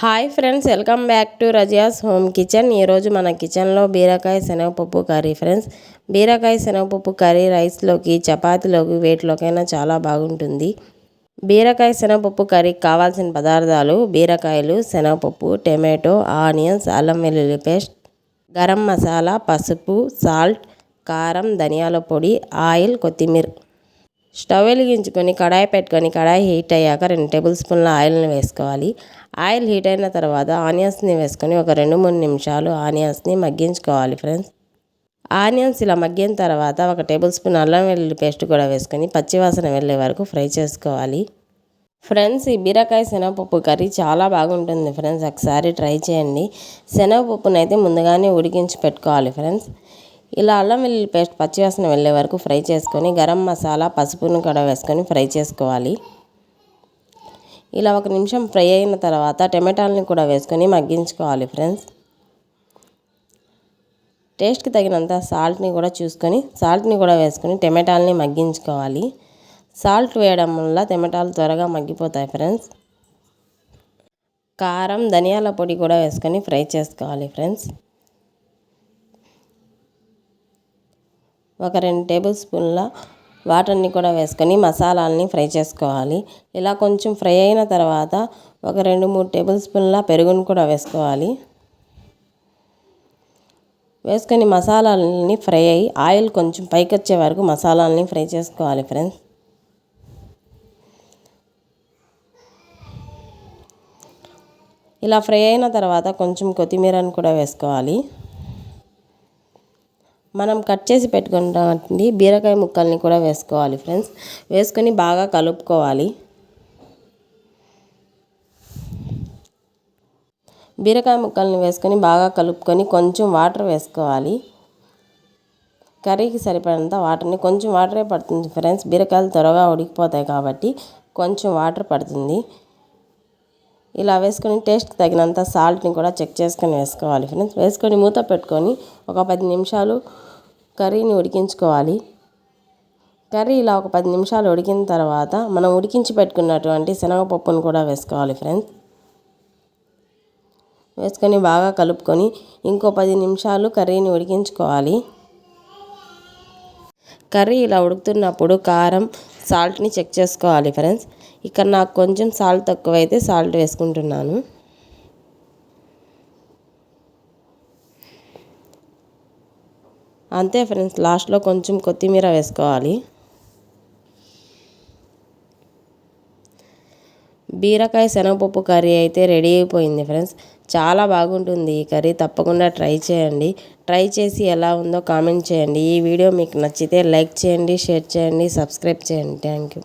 Hi friends welcome back to Razia's home kitchen. ఈరోజు మన కిచెన్లో బీరకాయ శనగపప్పు కర్రీ ఫ్రెండ్స్. బీరకాయ శనగపప్పు కర్రీ రైస్లోకి చపాతీలోకి వేటిలోకైనా చాలా బాగుంటుంది. బీరకాయ శనగపప్పు కర్రీకి కావాల్సిన పదార్థాలు బీరకాయలు శనగపప్పు టమాటో ఆనియన్స్ అల్లం వెల్లుల్లి పేస్ట్ గరం మసాలా పసుపు సాల్ట్ కారం ధనియాల పొడి ఆయిల్ కొత్తిమీర. స్టవ్ వెలిగించుకొని కడాయి పెట్టుకొని కడాయి హీట్ అయ్యాక రెండు టేబుల్ స్పూన్ల ఆయిల్ని వేసుకోవాలి. ఆయిల్ హీట్ అయిన తర్వాత ఆనియన్స్ని వేసుకొని ఒక రెండు మూడు నిమిషాలు ఆనియన్స్ని మగ్గించుకోవాలి ఫ్రెండ్స్. ఆనియన్స్ ఇలా మగ్గిన తర్వాత ఒక టేబుల్ స్పూన్ అల్లం వెల్లుల్లి పేస్ట్ కూడా వేసుకొని పచ్చివాసన వెళ్ళే వరకు ఫ్రై చేసుకోవాలి. ఫ్రెండ్స్ ఈ బీరకాయ శనగపప్పు కర్రీ చాలా బాగుంటుంది ఫ్రెండ్స్. ఒకసారి ట్రై చేయండి. శనగపప్పునైతే ముందుగానే ఉడికించి పెట్టుకోవాలి ఫ్రెండ్స్. ఇలా అల్లం వెల్లుల్లి పేస్ట్ పచ్చివాసన వెళ్ళే వరకు ఫ్రై చేసుకొని గరం మసాలా పసుపును కూడా వేసుకొని ఫ్రై చేసుకోవాలి. ఇలా ఒక నిమిషం ఫ్రై అయిన తర్వాత టమాటాలని కూడా వేసుకొని మగ్గించుకోవాలి ఫ్రెండ్స్. టేస్ట్కి తగినంత సాల్ట్ని కూడా చూసుకొని సాల్ట్ని కూడా వేసుకొని టమాటాలని మగ్గించుకోవాలి. సాల్ట్ వేయడం వల్ల టమాటాలు త్వరగా మగ్గిపోతాయి ఫ్రెండ్స్. కారం ధనియాల పొడి కూడా వేసుకొని ఫ్రై చేసుకోవాలి ఫ్రెండ్స్. ఒక రెండు టేబుల్ స్పూన్ల వాటర్ని కూడా వేసుకొని మసాలాలని ఫ్రై చేసుకోవాలి. ఇలా కొంచెం ఫ్రై అయిన తర్వాత ఒక రెండు మూడు టేబుల్ స్పూన్ల పెరుగును కూడా వేసుకోవాలి. వేసుకొని మసాలాలని ఫ్రై అయ్యి ఆయిల్ కొంచెం పైకి వచ్చే వరకు మసాలాలని ఫ్రై చేసుకోవాలి ఫ్రెండ్స్. ఇలా ఫ్రై అయిన తర్వాత కొంచెం కొత్తిమీరని కూడా వేసుకోవాలి. మనం కట్ చేసి పెట్టుకుంటామండి బీరకాయ ముక్కల్ని కూడా వేసుకోవాలి ఫ్రెండ్స్. వేసుకొని బాగా కలుపుకోవాలి. బీరకాయ ముక్కల్ని వేసుకొని బాగా కలుపుకొని కొంచెం వాటర్ వేసుకోవాలి. కర్రీకి సరిపడంత వాటర్ని కొంచెం వాటరే పడుతుంది ఫ్రెండ్స్. బీరకాయలు త్వరగా ఉడికిపోతాయి కాబట్టి కొంచెం వాటర్ పడుతుంది. ఇలా వేసుకొని టేస్ట్ తగినంత సాల్ట్ని కూడా చెక్ చేసుకొని వేసుకోవాలి ఫ్రెండ్స్. వేసుకొని మూత పెట్టుకొని ఒక పది నిమిషాలు కర్రీని ఉడికించుకోవాలి. కర్రీ ఇలా ఒక పది నిమిషాలు ఉడికిన తర్వాత మనం ఉడికించి పెట్టుకున్నటువంటి శనగపప్పును కూడా వేసుకోవాలి ఫ్రెండ్స్. వేసుకొని బాగా కలుపుకొని ఇంకో పది నిమిషాలు కర్రీని ఉడికించుకోవాలి. కర్రీ ఇలా ఉడుకుతున్నప్పుడు కారం సాల్ట్ని చెక్ చేసుకోవాలి ఫ్రెండ్స్. ఇక్కడ నాకు కొంచెం సాల్ట్ తక్కువైతే సాల్ట్ వేసుకుంటున్నాను. అంతే ఫ్రెండ్స్ లాస్ట్లో కొంచెం కొత్తిమీర వేసుకోవాలి. బీరకాయ శనగపప్పు కర్రీ అయితే రెడీ అయిపోయింది ఫ్రెండ్స్. చాలా బాగుంటుంది ఈ కర్రీ తప్పకుండా ట్రై చేయండి. ట్రై చేసి ఎలా ఉందో కామెంట్ చేయండి. ఈ వీడియో మీకు నచ్చితే లైక్ చేయండి షేర్ చేయండి సబ్స్క్రైబ్ చేయండి. Thank you.